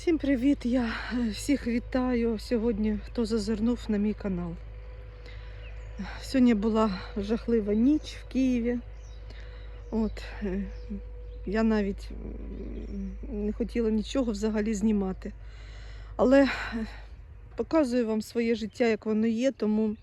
Всім привіт! Я е, всіх вітаю сьогодні, хто зазирнув на мій канал. Сьогодні була жахлива ніч в Києві. От, е, я навіть не хотіла нічого взагалі знімати. Але е, показую вам своє життя, як воно є, тому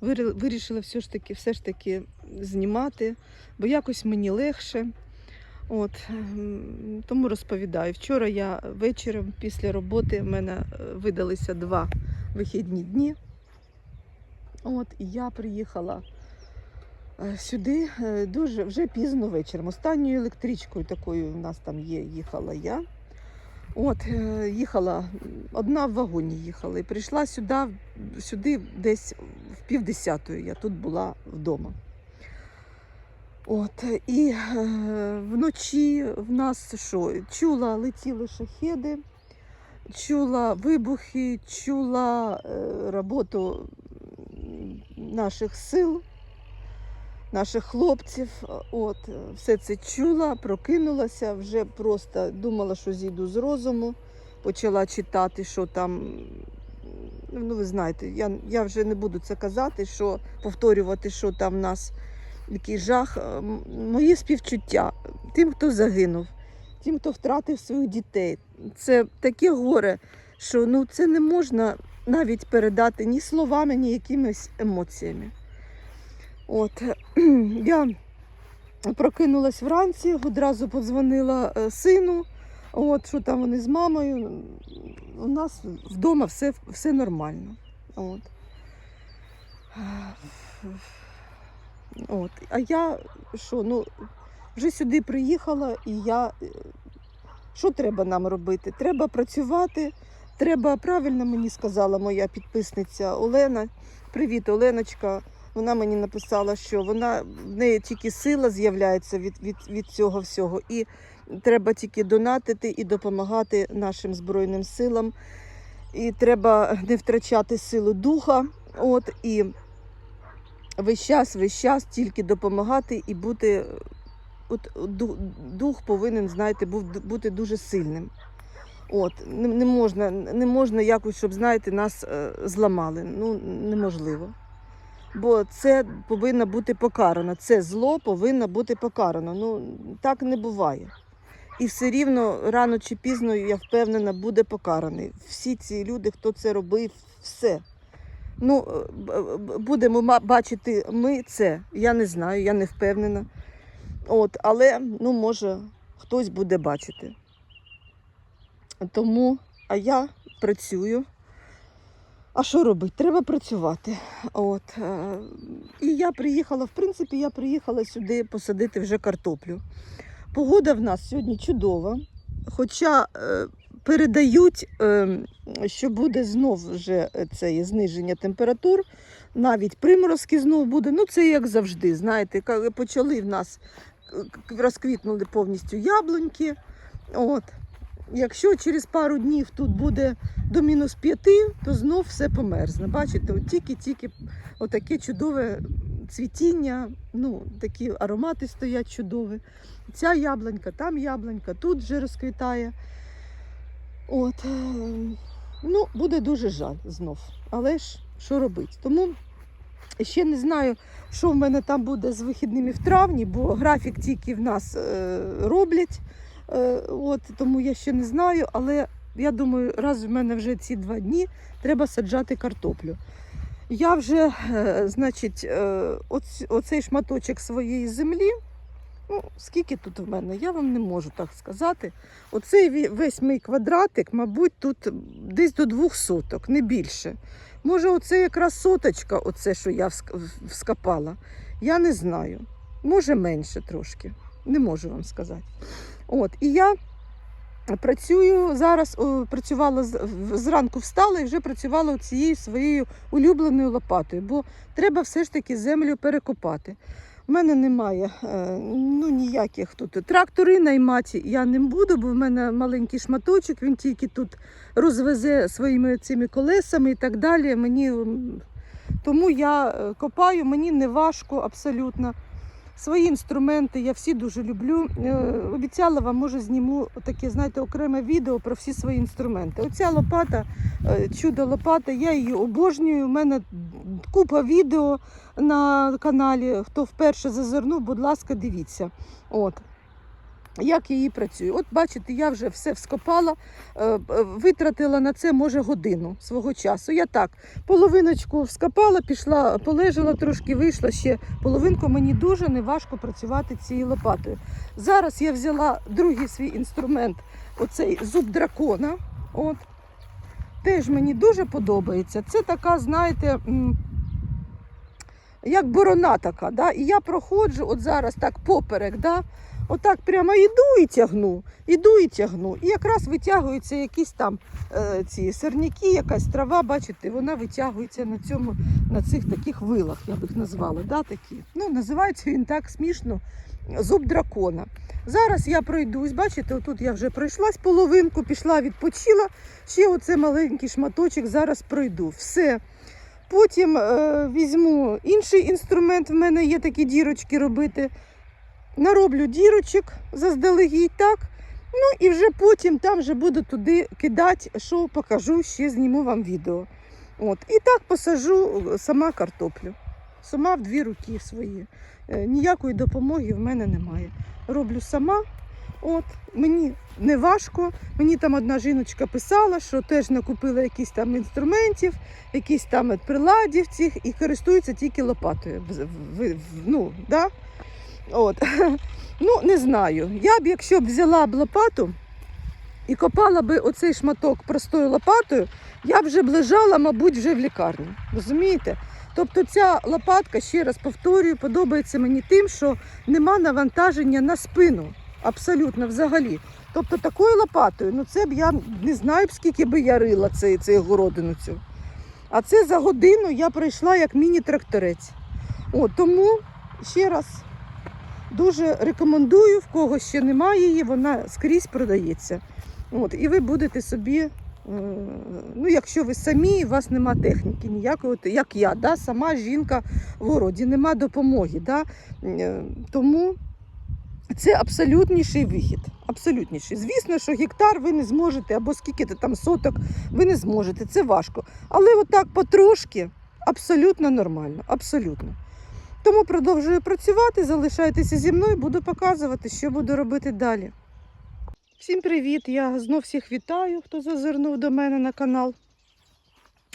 вирішила все ж таки, все ж таки знімати, бо якось мені легше. От, ем, тому розповідаю. Вчора я вечором після роботи в мене е, видалися два вихідні дні. От, і я приїхала е, сюди е, дуже вже пізно вечором. Останньою електричкою такою в нас там є, їхала я. От, їхала, одна в вагоні їхала і прийшла сюди, сюди десь в півдесятої. Я тут була вдома. От, і е, вночі в нас що? Чула, летіли шахеди, чула вибухи, чула е, роботу наших сил, наших хлопців. От, все це чула, прокинулася, вже просто думала, що зійду з розуму, почала читати, що там. Ну, ви знаєте, я, я вже не буду це казати, що повторювати, що там в нас який жах. Е, м- Мої співчуття тим, хто загинув, тим, хто втратив своїх дітей. Це таке горе, що ну, це не можна навіть передати ні словами, ні якимись емоціями. От, я прокинулась вранці, одразу подзвонила е, сину. От, що там вони з мамою. У нас вдома все, все нормально. От. От. А я що, ну, вже сюди приїхала, і я. е, Що треба нам робити? Треба працювати. Треба, правильно мені сказала моя підписниця Олена. Привіт, Оленочка. Вона мені написала, що вона в неї тільки сила з'являється від, від, від цього всього. І треба тільки донатити і допомагати нашим Збройним силам. І треба не втрачати силу духа. От, і весь час, весь час тільки допомагати і бути. От дух, повинен, знаєте, бути дуже сильним. От, не, не можна, не можна якось, щоб, знаєте, нас е, зламали. Ну, неможливо. Бо це повинно бути покарано. Це зло повинно бути покарано. Ну, так не буває. І все рівно рано чи пізно, я впевнена, буде покараний. Всі ці люди, хто це робив, все. Ну, е, б- будемо бачити ми це. Я не знаю, я не впевнена. От, але ну, може хтось буде бачити. Тому, а я працюю. А що робити? Треба працювати. От, е, і я приїхала, в принципі, я приїхала сюди посадити вже картоплю. Погода в нас сьогодні чудова, хоча е, передають, е, що буде знов вже це зниження температур, навіть приморозки знов буде. Ну, це як завжди. Знаєте, ка- почали в нас розквітнули повністю яблуньки. От. Якщо через пару днів тут буде до мінус п'яти, то знов все померзне. Бачите, от тільки-тільки отаке чудове цвітіння, ну, такі аромати стоять чудові. Ця яблунька, там яблунька, тут вже розквітає. От, е, ну, буде дуже жаль знов. Але ж що робити? Тому ще не знаю, що в мене там буде з вихідними в травні, бо графік тільки в нас е, роблять. Е, от, тому я ще не знаю, але я думаю, раз в мене вже ці два дні треба саджати картоплю. Я вже, е, значить, е, оц- оцей шматочок своєї землі. Ну, скільки тут в мене, я вам не можу так сказати. Оцей весь мій квадратик, мабуть, тут десь до двох соток, не більше. Може, оце якраз соточка, оце, що я вскопала. Я не знаю. Може менше трошки. Не можу вам сказати. От, і я працюю зараз, працювала зранку встала і вже працювала цією своєю улюбленою лопатою, бо треба все ж таки землю перекопати. У мене немає е, ну, ніяких тут трактори наймати я не буду, бо в мене маленький шматочок, він тільки тут розвезе своїми цими колесами і так далі. Мені, тому я е, копаю, мені не важко абсолютно. Свої інструменти я всі дуже люблю. Е, Обіцяла вам, може, зніму таке, знаєте, окреме відео про всі свої інструменти. Оця лопата, чудо лопата, я її обожнюю. У мене купа відео на каналі. Хто вперше зазирнув, будь ласка, дивіться. От. Як я її працюю? От бачите, я вже все вскопала, е, е, витратила на це може годину свого часу. Я так половиночку вскопала, пішла, полежала трошки, вийшла ще половинку. Мені дуже неважко працювати цією лопатою. Зараз я взяла другий свій інструмент, оцей зуб дракона. От. Теж мені дуже подобається. Це така, знаєте, як борона така. Да? І я проходжу от зараз так поперек. Да? Отак прямо іду і тягну, іду і тягну. І якраз витягуються якісь там е, ці сирняки, якась трава, бачите, вона витягується на цьому, на цих таких вилах, я б їх назвала. Да, такі. Ну, називається він так смішно зуб дракона. Зараз я пройдусь, бачите, отут я вже пройшлась половинку, пішла, відпочила. Ще оце маленький шматочок, зараз пройду. Все. Потім е, візьму інший інструмент, в мене є такі дірочки робити. Нароблю дірочок заздалегідь, так? Ну і вже потім там вже буду туди кидати, що покажу, ще зніму вам відео. От. І так посажу е, сама картоплю. Сама в дві руки свої. Е, Ніякої допомоги в мене немає. Роблю сама. От, мені не важко. Мені там одна жіночка писала, що теж накупила якісь там інструментів, якісь там приладів цих і користується тільки лопатою. Ну, да? От. Ну, не знаю. Я б, якщо б взяла б лопату і копала би оцей шматок простою лопатою, я б вже б лежала, мабуть, вже в лікарні. Розумієте? Тобто ця лопатка, ще раз повторюю, подобається мені тим, що нема навантаження на спину. Абсолютно взагалі. Тобто такою лопатою, ну це б я не знаю б, скільки би я рила цей, цей городину цю. А це за годину я пройшла як міні-тракторець. От, тому ще раз дуже рекомендую, в кого ще немає її, вона скрізь продається. От, і ви будете собі, е, ну якщо ви самі, у вас нема техніки ніякої, як я, да, сама жінка в городі, нема допомоги. Да, е, тому це абсолютніший вихід. Абсолютніший. Звісно, що гектар ви не зможете, або скільки то там соток, ви не зможете, це важко. Але отак потрошки абсолютно нормально. Абсолютно. Тому продовжую працювати, залишайтеся зі мною, буду показувати, що буду робити далі. Всім привіт! Я знов всіх вітаю, хто зазирнув до мене на канал.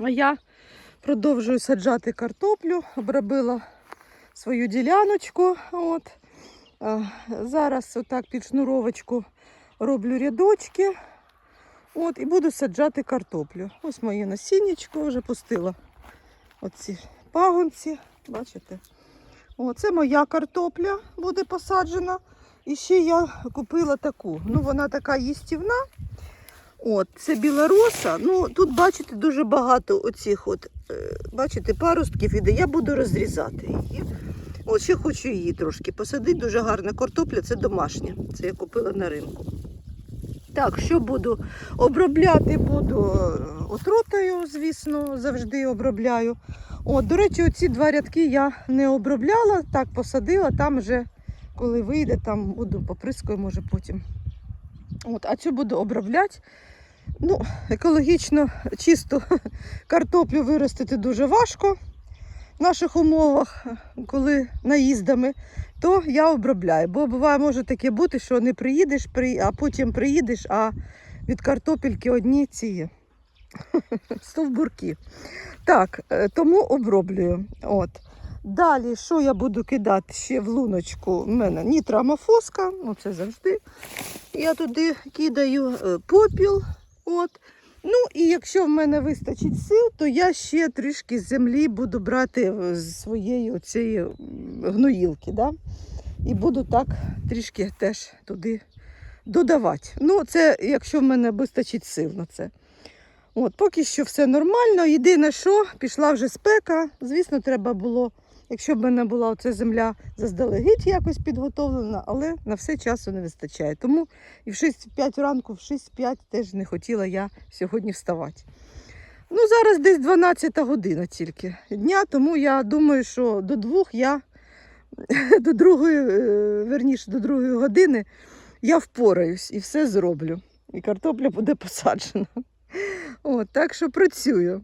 А я продовжую саджати картоплю, обробила свою діляночку. От. Зараз отак під шнуровочку роблю рядочки. От, і буду саджати картоплю. Ось моє насіннячко вже пустила. Оці пагонці, бачите? О, це моя картопля буде посаджена. І ще я купила таку. Ну, вона така їстівна. От, це білороса. Ну, тут, бачите, дуже багато оцих от, е, бачите, паростків іде. Я буду розрізати її. От ще хочу її трошки посадити. Дуже гарна картопля, це домашня. Це я купила на ринку. Так, що буду обробляти, буду е, отрутою, звісно, завжди обробляю. От, до речі, оці два рядки я не обробляла, так посадила, там вже коли вийде, там буду поприскою, може потім. От, а цю буду обробляти. Ну, екологічно чисто картоплю виростити дуже важко в наших умовах, коли наїздами, то я обробляю. Бо буває, може таке бути, що не приїдеш, при- а потім приїдеш, а від картопельки одні ці стовбурки. Так, е, тому оброблюю. От. Далі, що я буду кидати ще в луночку? У мене нітрамофоска, ну це завжди. Я туди кидаю е, попіл. От. Ну і якщо в мене вистачить сил, то я ще трішки з землі буду брати е, з своєї оцієї гноїлки. Да? І буду так трішки теж туди додавати. Ну, це якщо в мене вистачить сил на це. От, поки що все нормально. Єдине, що пішла вже спека. Звісно, треба було, якщо б мене була оця земля заздалегідь якось підготовлена, але на все часу не вистачає. Тому і в 6-5 ранку, в 6-5 теж не хотіла я сьогодні вставати. Ну, зараз десь 12 година тільки дня, тому я думаю, що до двох я до другої, е, верніше, до другої години я впораюсь і все зроблю. І картопля буде посаджена. От, так що працюю.